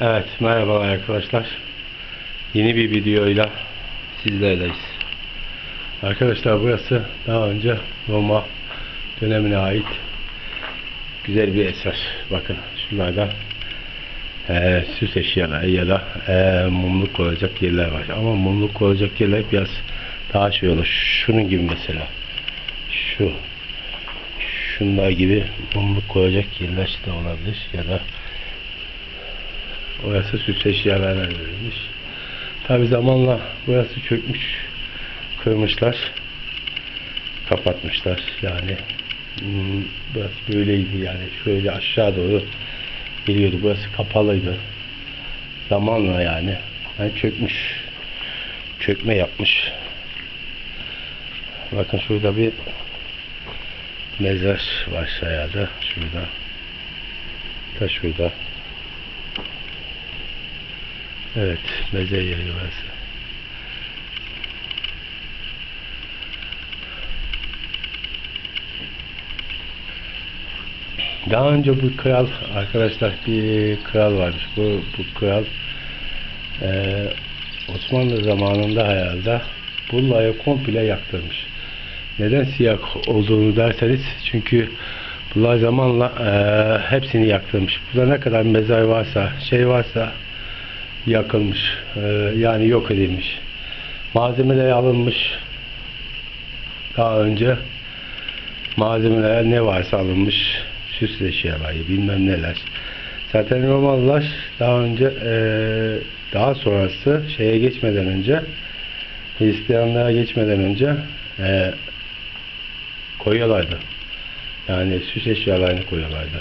Evet, merhabalar arkadaşlar. Yeni bir videoyla sizlerleyiz. Arkadaşlar burası daha önce Roma dönemine ait güzel bir eser. Bakın şunlarda eee süs eşyaları ya da eee, mumluk olacak yerler var. Ama mumluk olacak yerler biraz daha şey olur. Şunun gibi mesela. Şu. Şunlar gibi mumluk koyacak yerler de olabilir ya da Orası süs eşyalarına verilmiş. Tabi zamanla burası çökmüş, kırmışlar, kapatmışlar. Yani hmm, burası böyleydi yani şöyle aşağı doğru geliyordu. Burası kapalıydı. Zamanla yani, yani çökmüş, çökme yapmış. Bakın şurada bir mezar var aşağıda. Şurada. Ta şurada. Evet, meze yeri burası. Daha önce bu kral, arkadaşlar bir kral varmış. Bu, bu kral eee, Osmanlı zamanında herhalde Bulla'yı komple yaktırmış. Neden siyah olduğunu derseniz çünkü bunlar zamanla eee, hepsini yaktırmış. Burada ne kadar mezar varsa, şey varsa yakılmış. Ee, yani yok edilmiş. Malzemeler alınmış. Daha önce malzemeler ne varsa alınmış. Süs eşyaları bilmem neler. Zaten Romalılar daha önce eee, daha sonrası şeye geçmeden önce Hristiyanlığa geçmeden önce eee koyuyorlardı. Yani süs eşyalarını koyuyorlardı.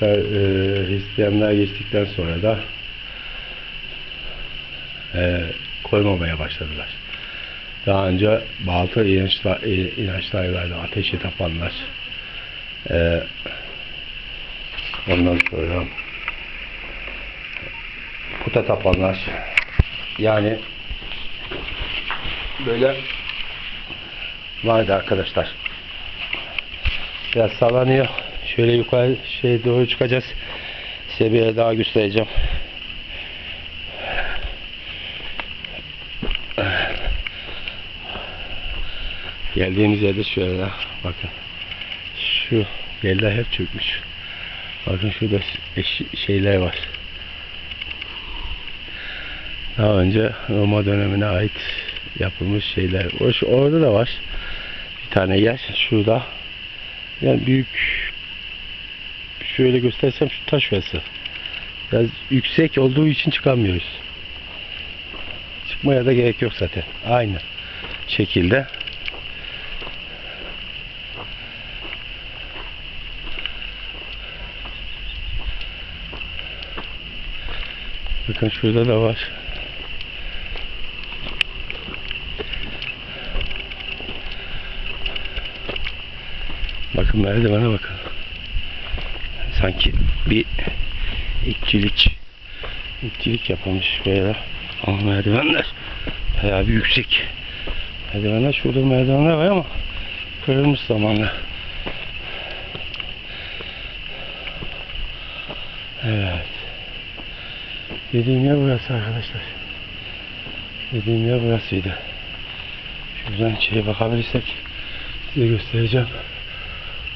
Sa- e, Hristiyanlığa geçtikten sonra da e, koymamaya başladılar. Daha önce batıl inançlar, e, inançlar vardı. Ateşi tapanlar. Ondan sonra puta tapanlar. Yani böyle vardı arkadaşlar. Biraz sallanıyor. Şöyle yukarı şey doğru çıkacağız. Size bir daha göstereceğim. Geldiğimiz yerde şöyle bakın. Şu yerler hep çökmüş. Bakın şurada şeyler var. Daha önce Roma dönemine ait yapılmış şeyler. O, şu- orada da var. Bir tane yer. Şurada. Yani büyük şöyle göstersem şu taş yuvası. Biraz yüksek olduğu için çıkamıyoruz. Çıkmaya da gerek yok zaten. Aynı şekilde. Bakın şurada da var. Bakın merdivene bakın. Sanki bir ikçilik ikçilik yapılmış böyle. Ama merdivenler bayağı bir yüksek. Merdivenler şurada merdivenler var ama kırılmış zamanla. Evet. Dediğim yer burası arkadaşlar. Dediğim yer burasıydı. Şuradan şeye bakabilirsek size göstereceğim.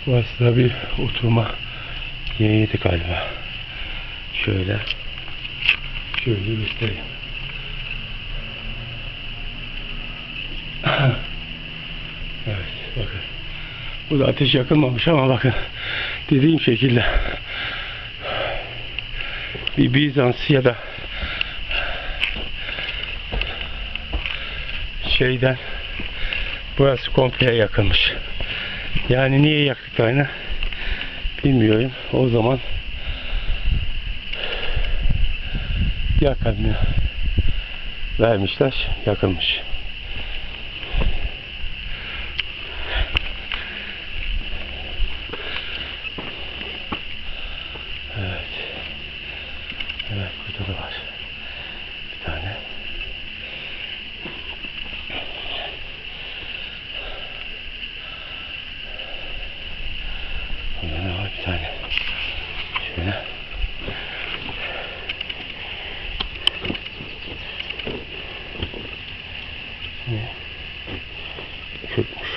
Burası da bir oturma yeriydi galiba. Şöyle şöyle göstereyim. Evet bakın. Burada ateş yakılmamış ama bakın dediğim şekilde bir Bizans ya da şeyden burası komple yakılmış. Yani niye yaktıklarını bilmiyorum. O zaman yakanını vermişler, yakılmış. bir. Şöyle. Çökmüş.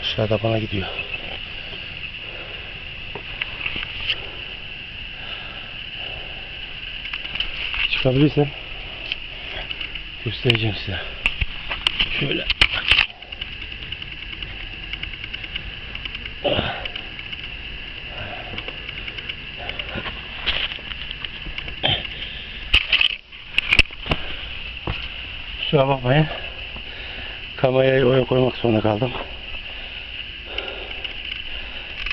Aşağıda bana gidiyor. Çıkabilirsem göstereceğim size. Şöyle. Kusura bakmayın. Kamerayı oraya koymak zorunda kaldım.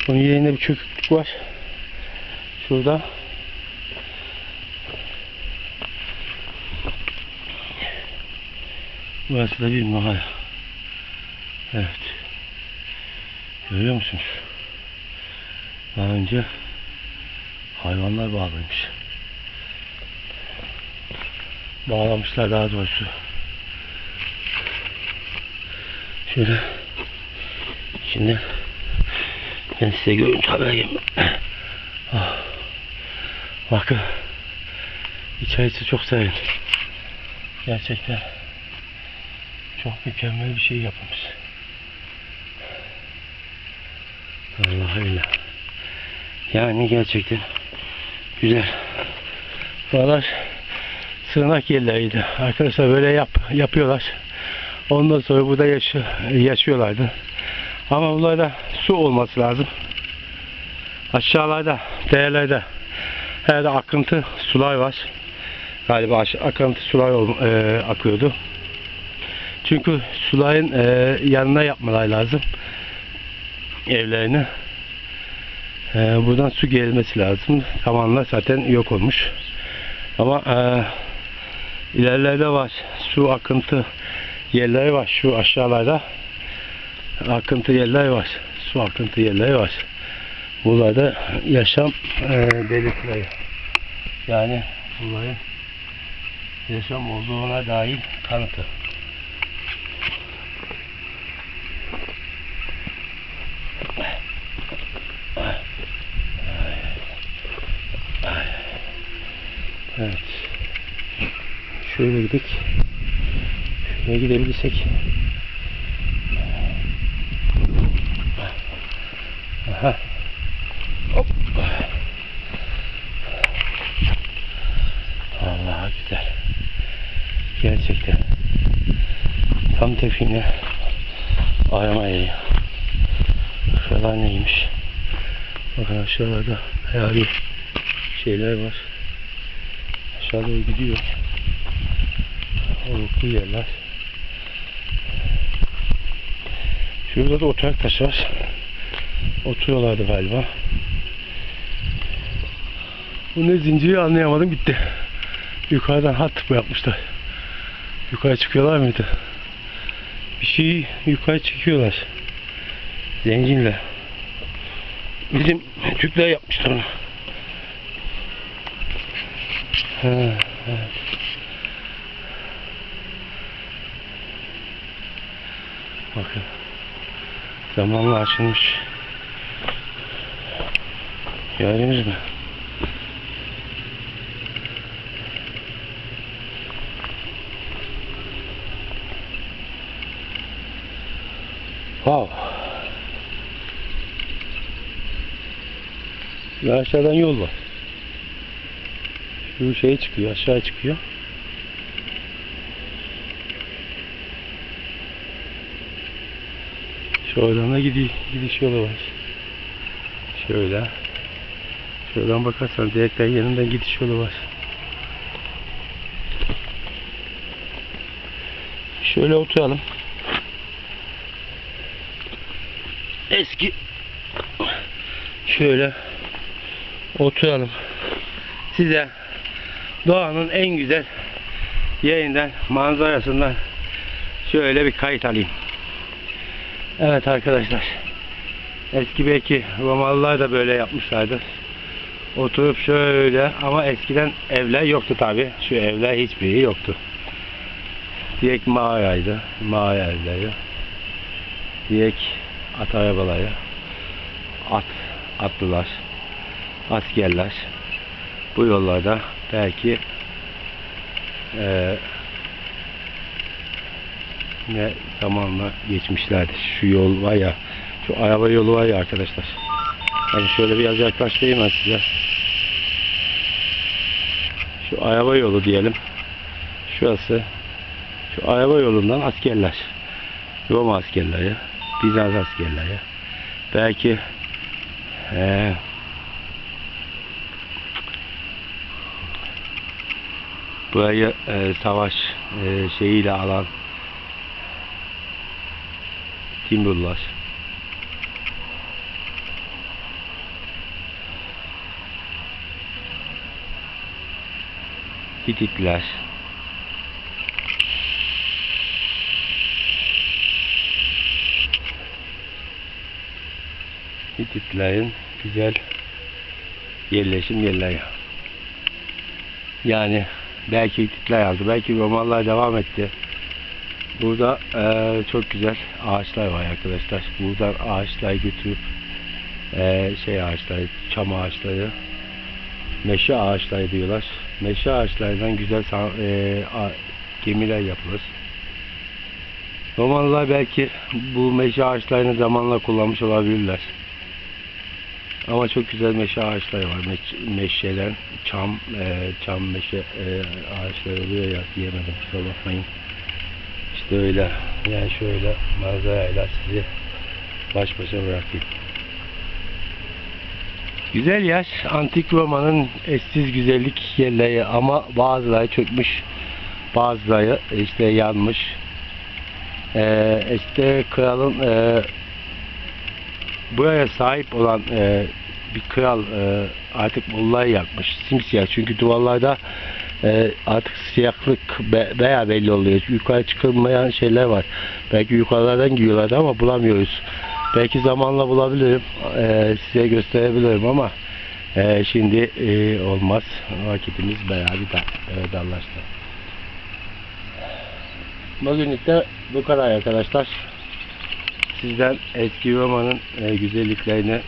Bunun yerinde bir çöküklük var. Şurada. Burası da bir mahalle. Evet. Görüyor musunuz? Daha önce hayvanlar bağlıymış. Bağlamışlar daha doğrusu. Şöyle şimdi ben size görüntü haber. Ah. Bakın içerisi çok serin. Gerçekten çok mükemmel bir şey yapılmış. Allah öyle. Yani gerçekten güzel. Buralar sığınak yerleriydi. Arkadaşlar böyle yap, yapıyorlar. Ondan sonra burada yaşı, yaşıyorlardı. Ama bunlarda su olması lazım. Aşağılarda, değerlerde herhalde akıntı sular var. Galiba akıntı sular e, akıyordu. Çünkü suların e, yanına yapmalar lazım. Evlerini. E, buradan su gelmesi lazım. Zamanla zaten yok olmuş. Ama e, ilerlerde var. Su akıntı yerleri var. Şu aşağılarda akıntı yerler var. Su akıntı yerleri var. Buralarda yaşam e, belirtileri. Yani bunların yaşam olduğuna dair kanıtı. Evet. Şöyle gidelim. Şuraya gidebilirsek. Aha. Hop. Allah güzel. Gerçekten. Tam tefine arama yeri. Şuralar neymiş? Bakın aşağılarda hayali şeyler var. Aşağı gidiyor. Oluklu yerler. Şurada da oturak taşı var. Oturuyorlardı galiba. Bu ne zinciri anlayamadım gitti. Yukarıdan hat mı yapmışlar? Yukarı çıkıyorlar mıydı? Bir şeyi yukarı çekiyorlar. Zincirle. Bizim Türkler yapmışlar onu. Ha, evet. Bakın. Zamanla açılmış. Gördünüz mü? Wow. Ve aşağıdan yol var. Şu şey çıkıyor, aşağı çıkıyor. Şuradan da gidiş, gidiş yolu var. Şöyle. Şuradan bakarsan direkten yanından gidiş yolu var. Şöyle oturalım. Eski şöyle oturalım. Size doğanın en güzel yerinden, manzarasından şöyle bir kayıt alayım. Evet arkadaşlar. Eski belki Romalılar da böyle yapmışlardı. Oturup şöyle ama eskiden evler yoktu tabi. Şu evler hiçbiri yoktu. Direkt mağaraydı. Mağara evleri. Direkt at arabaları. At, atlılar. Askerler. Bu yollarda belki eee ne zamanla geçmişlerdir. Şu yol var ya Şu araba yolu var ya arkadaşlar. Yani şöyle biraz yaklaştırayım ben size. Şu araba yolu diyelim. Şurası. Şu araba yolundan askerler. Roma askerleri. Bizans askerleri. Belki eee burayı e, savaş e, şeyiyle alan Timurlular. Hititler. Hititlerin güzel yerleşim yerleri. Yani belki Hititler aldı, belki Romalılar devam etti. Burada eee, çok güzel ağaçlar var arkadaşlar. Buradan ağaçlar götürüp eee, şey ağaçları, çam ağaçları, meşe ağaçları diyorlar. Meşe ağaçlarından güzel eee, a- gemiler yapılır. Romalılar belki bu meşe ağaçlarını zamanla kullanmış olabilirler. Ama çok güzel meşe ağaçları var. Meş- meşeler, çam, eee, çam meşe eee, ağaçları oluyor ya diyemedim kusura bakmayın. İşte öyle. Yani şöyle manzarayla sizi baş başa bırakayım. Güzel yaş. Antik Roma'nın eşsiz güzellik yerleri ama bazıları çökmüş. Bazıları işte yanmış. Ee, işte kralın e, buraya sahip olan e, bir kral e, artık bunları yakmış. Simsiyah. Çünkü duvarlarda e, artık siyahlık veya belli oluyor. Yukarı çıkılmayan şeyler var. Belki yukarılardan giyiyorlardı ama bulamıyoruz. Belki zamanla bulabilirim. E, size gösterebilirim ama e, şimdi e, olmaz. Vakitimiz bayağı bir da, darlaştı. Bugünlük de bu kadar arkadaşlar. Sizden eski Roma'nın e, güzelliklerini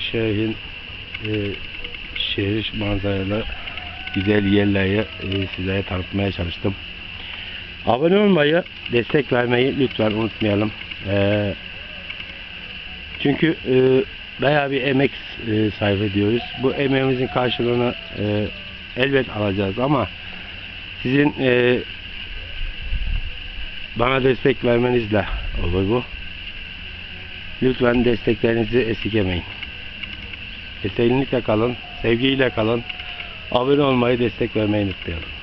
şehrin şehir manzaralı güzel yerleri e, sizlere tanıtmaya çalıştım. Abone olmayı, destek vermeyi lütfen unutmayalım. E, çünkü e, bayağı bir emek e, sarf ediyoruz. Bu emeğimizin karşılığını e, elbet alacağız ama sizin e, bana destek vermenizle olur bu. Lütfen desteklerinizi esirgemeyin. Esenlikle kalın, sevgiyle kalın. Abone olmayı, destek vermeyi unutmayalım.